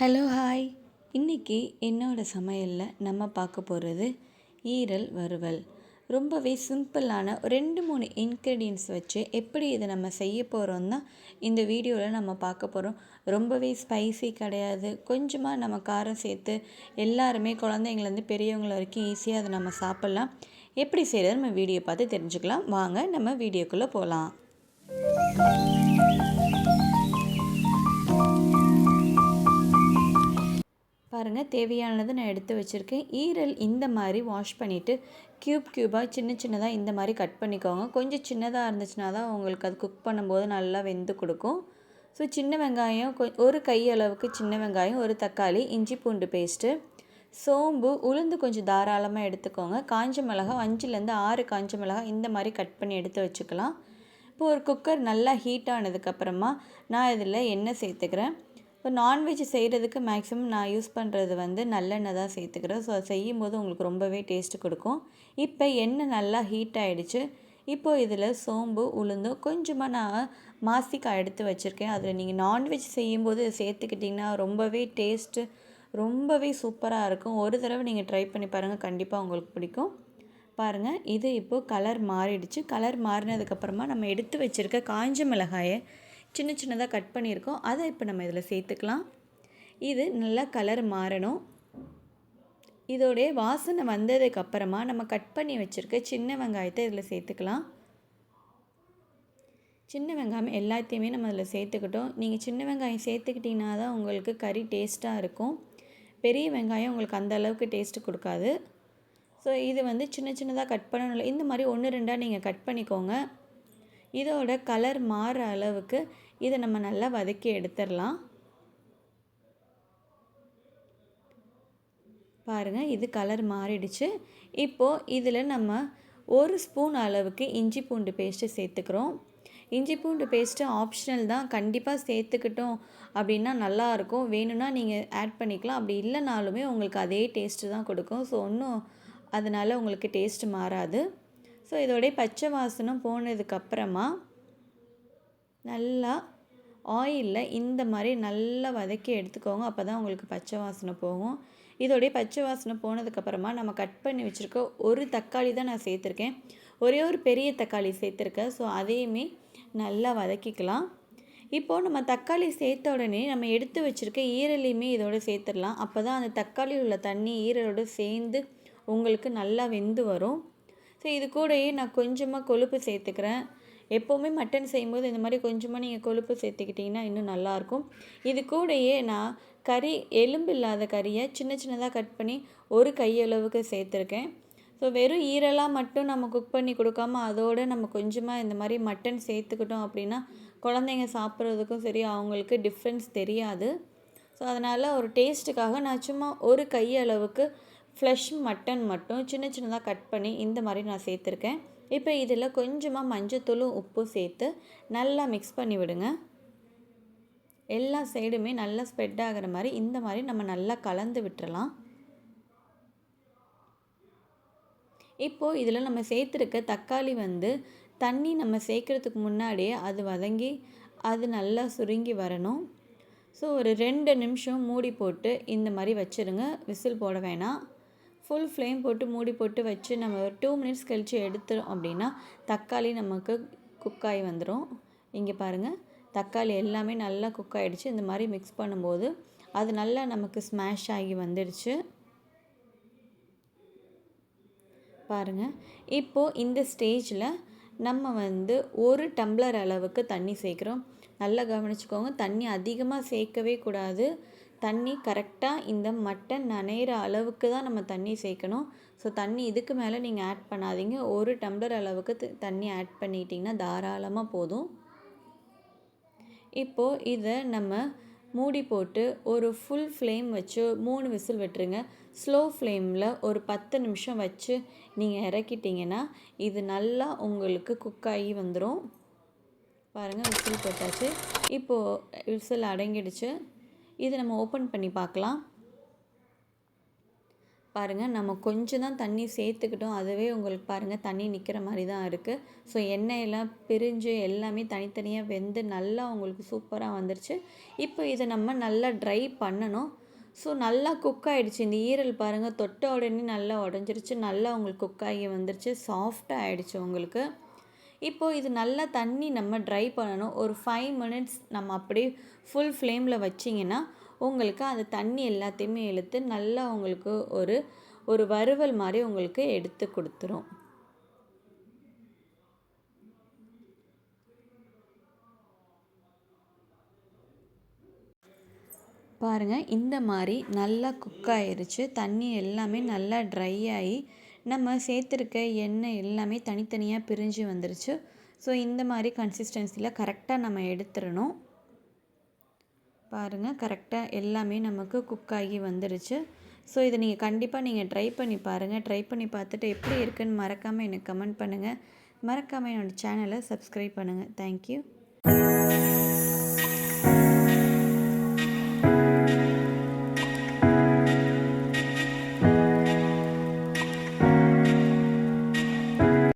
Hello hi இன்றைக்கி என்னோட சமையலில் நம்ம பார்க்க போகிறது ஈரல் வறுவல். ரொம்பவே சிம்பிளான ரெண்டு மூணு இன்க்ரீடியன்ஸ் வச்சு எப்படி இதை நம்ம செய்ய போகிறோம் தான் இந்த வீடியோவில் நம்ம பார்க்க போகிறோம் ரொம்பவே ஸ்பைசி கிடையாது. கொஞ்சமாக நம்ம காரம் சேர்த்து எல்லாருமே குழந்தைங்கள்லேருந்து பெரியவங்கள வரைக்கும் ஈஸியாக அதை நம்ம சாப்பிட்லாம். எப்படி செய்கிறது நம்ம வீடியோ பார்த்து தெரிஞ்சுக்கலாம். வாங்க நம்ம வீடியோக்குள்ளே போகலாம் பாருங்கள் தேவையானது நான் எடுத்து வச்சுருக்கேன். ஈரல் இந்த மாதிரி வாஷ் பண்ணிவிட்டு க்யூப் க்யூபாக சின்ன சின்னதாக இந்த மாதிரி கட் பண்ணிக்கோங்க. கொஞ்சம் சின்னதாக இருந்துச்சுன்னா தான் உங்களுக்கு அது குக் பண்ணும்போது நல்லா வெந்து கொடுக்கும். ஸோ சின்ன வெங்காயம் கொ ஒரு கை அளவுக்கு சின்ன வெங்காயம் ஒரு தக்காளி இஞ்சி பூண்டு பேஸ்ட்டு சோம்பு உளுந்து கொஞ்சம் தாராளமாக எடுத்துக்கோங்க. காஞ்ச மிளகா அஞ்சுலேருந்து ஆறு காஞ்ச மிளகா இந்த மாதிரி கட் பண்ணி எடுத்து வச்சுக்கலாம். இப்போ ஒரு குக்கர் நல்லா ஹீட் ஆனதுக்கப்புறமா நான் இதில் எண்ணெய் சேர்த்துக்கிறேன். இப்போ நான்வெஜ் செய்கிறதுக்கு மேக்ஸிமம் நான் யூஸ் பண்ணுறது வந்து நல்லெண்ணெய் தான் சேர்த்துக்கிறேன். ஸோ செய்யும் போது உங்களுக்கு ரொம்பவே டேஸ்ட்டு கொடுக்கும். இப்போ எண்ணெய் நல்லா ஹீட் ஆகிடுச்சு இப்போது இதில் சோம்பு உளுந்தும் கொஞ்சமாக நான் மாசிக்காய் எடுத்து வச்சுருக்கேன். அதில் நீங்கள் நான்வெஜ் செய்யும்போது சேர்த்துக்கிட்டிங்கன்னா ரொம்பவே டேஸ்ட்டு ரொம்பவே சூப்பராக இருக்கும். ஒரு தடவை நீங்கள் ட்ரை பண்ணி பாருங்கள் கண்டிப்பாக உங்களுக்கு பிடிக்கும். பாருங்கள் இது இப்போது கலர் மாறிடுச்சு. கலர் மாறினதுக்கப்புறமா நம்ம எடுத்து வச்சுருக்க காஞ்ச மிளகாயை சின்ன சின்னதாக கட் பண்ணியிருக்கோம். அதை இப்போ நம்ம இதில் சேர்த்துக்கலாம். இது நல்லா கலர் மாறணும். இதோடைய வாசனை வந்ததுக்கப்புறமா நம்ம கட் பண்ணி வச்சுருக்க சின்ன வெங்காயத்தை இதில் சேர்த்துக்கலாம். சின்ன வெங்காயம் எல்லாத்தையுமே நம்ம அதில் சேர்த்துக்கிட்டோம். நீங்கள் சின்ன வெங்காயம் சேர்த்துக்கிட்டிங்கன்னா தான் உங்களுக்கு கறி டேஸ்ட்டாக இருக்கும். பெரிய வெங்காயம் உங்களுக்கு அந்த அளவுக்கு டேஸ்ட்டு கொடுக்காது. ஸோ இது வந்து சின்ன சின்னதாக கட் பண்ணணும் இந்த மாதிரி ஒன்று ரெண்டாக நீங்கள் கட் பண்ணிக்கோங்க. இதோட கலர் மாற அளவுக்கு இதை நம்ம நல்லா வதக்கி எடுத்துடலாம். பாருங்கள் இது கலர் மாறிடுச்சு. இப்போது இதில் நம்ம ஒரு ஸ்பூன் அளவுக்கு இஞ்சி பூண்டு பேஸ்ட்டு சேர்த்துக்கிறோம். இஞ்சி பூண்டு பேஸ்ட்டு ஆப்ஷனல் தான் கண்டிப்பாக சேர்த்துக்கிட்டோம் அப்படின்னா நல்லாயிருக்கும் வேணும்னா நீங்கள் ஆட் பண்ணிக்கலாம். அப்படி இல்லைனாலுமே உங்களுக்கு அதே டேஸ்ட்டு தான் கொடுக்கும். ஸோ ஒன்றும் அதனால் உங்களுக்கு டேஸ்ட்டு மாறாது. ஸோ இதோடைய பச்சை வாசனம் போனதுக்கப்புறமா நல்லா ஆயிலில் இந்த மாதிரி நல்லா வதக்கி எடுத்துக்கோங்க. அப்போ தான் உங்களுக்கு பச்சை வாசனை போகும். இதோடைய பச்சை வாசனை போனதுக்கப்புறமா நம்ம கட் பண்ணி வச்சுருக்க ஒரு தக்காளி தான் நான் சேர்த்துருக்கேன். ஒரே ஒரு பெரிய தக்காளி சேர்த்துருக்கேன் ஸோ அதையுமே நல்லா வதக்கிக்கலாம். இப்போது நம்ம தக்காளி சேர்த்த உடனே நம்ம எடுத்து வச்சுருக்க ஈரலையுமே இதோடு சேர்த்துடலாம். அப்போ தான் அந்த தக்காளியில் உள்ள தண்ணி ஈரலோடு சேர்ந்து உங்களுக்கு நல்லா வெந்து வரும். ஸோ இது கூடயே நான் கொஞ்சமாக கொழுப்பு சேர்த்துக்கிறேன். எப்போவுமே மட்டன் செய்யும்போது இந்த மாதிரி கொஞ்சமாக நீங்கள் கொழுப்பு சேர்த்துக்கிட்டிங்கன்னா இன்னும் நல்லாயிருக்கும். இது கூடயே நான் கறி எலும்பு இல்லாத கறியை சின்ன சின்னதாக கட் பண்ணி ஒரு கையளவுக்கு சேர்த்துருக்கேன். ஸோ வெறும் ஈரலாக மட்டும் நம்ம குக் பண்ணி கொடுக்காம அதோடு நம்ம கொஞ்சமாக இந்த மாதிரி மட்டன் சேர்த்துக்கிட்டோம் அப்படின்னா குழந்தைங்க சாப்பிட்றதுக்கும் சரி அவங்களுக்கு டிஃப்ரென்ஸ் தெரியாது. ஸோ அதனால் ஒரு டேஸ்ட்டுக்காக நான் சும்மா ஒரு கையளவுக்கு ஃப்ளஷ் மட்டன் மட்டும் சின்ன சின்னதாக கட் பண்ணி இந்த மாதிரி நான் சேர்த்துருக்கேன். இப்போ இதில் கொஞ்சமாக மஞ்சத்தூளும் உப்பும் சேர்த்து நல்லா மிக்ஸ் பண்ணி விடுங்க. எல்லா சைடுமே நல்லா ஸ்ப்ரெட் ஆகிற மாதிரி இந்த மாதிரி நம்ம நல்லா கலந்து விட்டுறலாம். இப்போது இதில் நம்ம சேர்த்துருக்க தக்காளி வந்து தண்ணி நம்ம சேர்க்குறதுக்கு முன்னாடியே அது வதங்கி அது நல்லா சுருங்கி வரணும். ஸோ ஒரு ரெண்டு நிமிஷம் மூடி போட்டு இந்த மாதிரி வச்சுருங்க. விசில் போட வேணாம். ஃபுல் ஃப்ளேம் போட்டு மூடி போட்டு வச்சு நம்ம ஒரு டூ மினிட்ஸ் கழித்து எடுத்துரும் அப்படின்னா தக்காளி நமக்கு குக்காகி வந்துடும் இங்கே பாருங்கள் தக்காளி எல்லாமே நல்லா குக் ஆகிடுச்சு இந்த மாதிரி மிக்ஸ் பண்ணும்போது அது நல்லா நமக்கு ஸ்மாஷ் ஆகி வந்துடுச்சு. பாருங்கள் இப்போது இந்த ஸ்டேஜில் நம்ம வந்து ஒரு டம்ளர் அளவுக்கு தண்ணி சேர்க்குறோம். நல்லா கவனிச்சுக்கோங்க. தண்ணி அதிகமாக சேர்க்கவே கூடாது. தண்ணி கரெக்டாக இந்த மட்டன் நனைகிற அளவுக்கு தான் நம்ம தண்ணி சேர்க்கணும். ஸோ தண்ணி இதுக்கு மேலே நீங்கள் ஆட் பண்ணாதீங்க. ஒரு டம்ளர் அளவுக்கு தண்ணி ஆட் பண்ணிட்டிங்கன்னா தாராளமாக போதும். இப்போது இதை நம்ம மூடி போட்டு ஒரு ஃபுல் ஃப்ளேம் வச்சு மூணு விசில் விட்டுருங்க. ஸ்லோ ஃப்ளேமில் ஒரு பத்து நிமிஷம் வச்சு நீங்கள் இறக்கிட்டிங்கன்னா இது நல்லா உங்களுக்கு குக் ஆகி வந்துடும் பாருங்கள் விசில் போட்டாச்சு. இப்போது விசில் அடங்கிடுச்சு. இது நம்ம ஓப்பன் பண்ணி பார்க்கலாம். பாருங்கள் நம்ம கொஞ்சம் தான் தண்ணி சேர்த்துக்கிட்டோம். அதுவே உங்களுக்கு பாருங்கள் தண்ணி நிற்கிற மாதிரி தான் இருக்குது ஸோ எண்ணெயெல்லாம் பிரிஞ்சு எல்லாமே தனித்தனியாக வெந்து நல்லா உங்களுக்கு சூப்பராக வந்துருச்சு. இப்போ இதை நம்ம நல்லா ட்ரை பண்ணணும். ஸோ நல்லா குக் ஆகிடுச்சு இந்த ஈரல் பாருங்கள் தொட்ட உடனே நல்லா உடஞ்சிருச்சு. நல்லா உங்களுக்கு குக் ஆகி வந்துருச்சு. சாஃப்டாக ஆகிடுச்சு உங்களுக்கு. இப்போது இது நல்லா தண்ணி நம்ம ட்ரை பண்ணணும். ஒரு ஃபைவ் மினிட்ஸ் நம்ம அப்படியே ஃபுல் ஃப்ளேமில் வச்சிங்கன்னா உங்களுக்கு அந்த தண்ணி எல்லாத்தையுமே இழுத்து நல்லா உங்களுக்கு ஒரு ஒரு வறுவல் மாதிரி உங்களுக்கு எடுத்து கொடுத்துரும். பாருங்கள் இந்த மாதிரி நல்லா குக் ஆயிடுச்சு தண்ணி எல்லாமே நல்லா ட்ரை ஆகி நம்ம சேர்த்துருக்க எண்ணெய் எல்லாமே தனித்தனியாக பிரிஞ்சு வந்துருச்சு. ஸோ இந்த மாதிரி கன்சிஸ்டன்சியில் கரெக்டாக நம்ம எடுத்துடணும். பாருங்கள் கரெக்டாக எல்லாமே நமக்கு குக் ஆகி வந்துருச்சு. ஸோ இதை நீங்கள் கண்டிப்பாக நீங்கள் ட்ரை பண்ணி பாருங்கள் ட்ரை பண்ணி பார்த்துட்டு எப்படி இருக்குன்னு மறக்காமல் எனக்கு கமெண்ட் பண்ணுங்கள் மறக்காமல் என்னோடய சேனலை சப்ஸ்கிரைப் பண்ணுங்கள் தேங்க்யூ